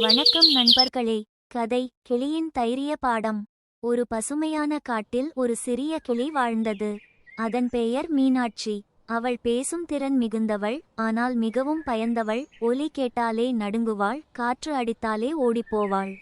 வணக்கம் நண்பர்களே. கதை கிளியின் தைரிய பாடம். ஒரு பசுமையான காட்டில் ஒரு சிறிய கிளி வாழ்ந்தது. அதன் பெயர் மீனாட்சி. அவள் பேசும் திறன் மிகுந்தவள் ஆனால் மிகவும் பயந்தவள். ஒலி கேட்டாலே நடுங்குவாள் காற்று அடித்தாலே ஓடிப்போவாள்.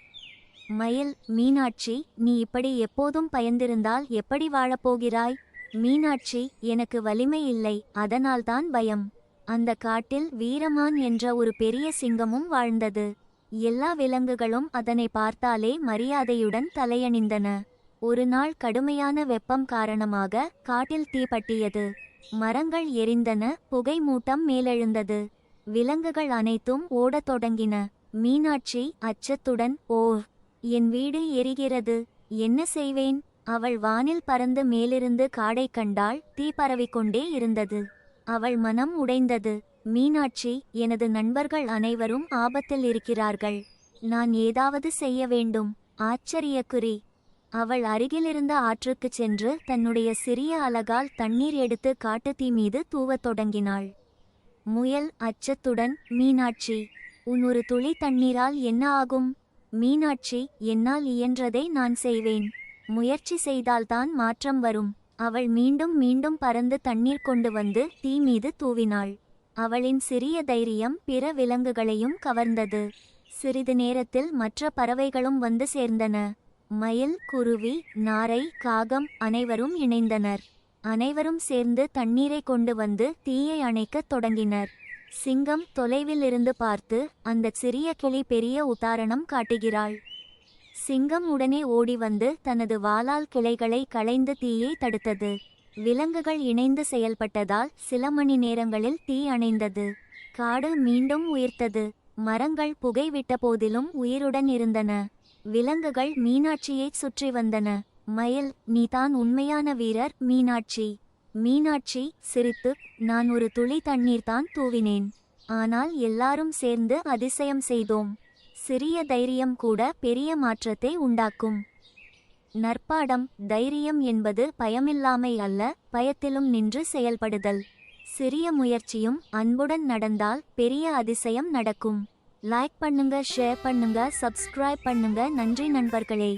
மயில் மீனாட்சி நீ இப்படி எப்போதும் பயந்திருந்தால் எப்படி வாழப்போகிறாய் மீனாட்சி எனக்கு வலிமை இல்லை அதனால்தான் பயம். அந்த காட்டில் வீரமான் என்ற ஒரு பெரிய சிங்கமும் வாழ்ந்தது. எல்லா விலங்குகளும் அதனை பார்த்தாலே மரியாதையுடன் தலையணிந்தன. ஒரு நாள் கடுமையான வெப்பம் காரணமாக காட்டில் தீப்பட்டியது மரங்கள் எரிந்தன புகை மூட்டம் மேலெழுந்தது. விலங்குகள் அனைத்தும் ஓடத் தொடங்கின. மீனாட்சி அச்சத்துடன் ஓ என் வீடு எரிகிறது. என்ன செய்வேன்? அவள் வானில் பறந்து மேலிருந்து காடை கண்டாள் தீ பரவிக்கொண்டே இருந்தது. அவள் மனம் உடைந்தது. மீனாட்சி எனது நண்பர்கள் அனைவரும் ஆபத்தில் இருக்கிறார்கள். நான் ஏதாவது செய்ய வேண்டும். ஆச்சரியக்குறி. அவள் அருகிலிருந்த ஆற்றுக்குச் சென்று தன்னுடைய சிறிய அலகால் தண்ணீர் எடுத்து காட்டுத்தீ மீது தூவத் தொடங்கினாள். முயல் அச்சத்துடன் மீனாட்சி உன் ஒரு துளி தண்ணீரால் என்ன ஆகும்? மீனாட்சி என்னால் இயன்றதை நான் செய்வேன். முயற்சி செய்தால்தான் மாற்றம் வரும். அவள் மீண்டும் மீண்டும் பறந்து தண்ணீர் கொண்டு வந்து தீ மீது தூவினாள். அவளின் சிறிய தைரியம் பிற விலங்குகளையும் கவர்ந்தது. சிறிது நேரத்தில் மற்ற பறவைகளும் வந்து சேர்ந்தன. மயில் குருவி நாரை காகம் அனைவரும் இணைந்தனர். அனைவரும் சேர்ந்து தண்ணீரை கொண்டு வந்து தீயை அணைக்கத் தொடங்கினர். சிங்கம் தொலைவில் இருந்து பார்த்து அந்த சிறிய கிளி பெரிய உதாரணம் காட்டுகிறாள். சிங்கம் உடனே ஓடி வந்து தனது வாளால் கிளைகளை களைந்து தீயை தடுத்தது. விலங்குகள் இணைந்து செயல்பட்டதால் சில மணி நேரங்களில் தீ அணைந்தது. காடு மீண்டும் உயிர்த்தது. மரங்கள் புகை விட்ட போதிலும் உயிருடன் இருந்தன. விலங்குகள் மீனாட்சியைச் சுற்றி வந்தன. மயில் நீதான் உண்மையான வீரர் மீனாட்சி. மீனாட்சி சிரித்து நான் ஒரு துளி தண்ணீர் தான் தூவினேன். ஆனால் எல்லாரும் சேர்ந்து அதிசயம் செய்தோம். சிறிய தைரியம் கூட பெரிய மாற்றத்தை உண்டாக்கும். நற்பாடம் தைரியம் என்பது பயமில்லாமை அல்ல பயத்திலும் நின்று செயல்படுதல். சிறிய முயற்சியும் அன்புடன் நடந்தால் பெரிய அதிசயம் நடக்கும். லைக் பண்ணுங்க ஷேர் பண்ணுங்க சப்ஸ்கிரைப் பண்ணுங்க. நன்றி நண்பர்களே.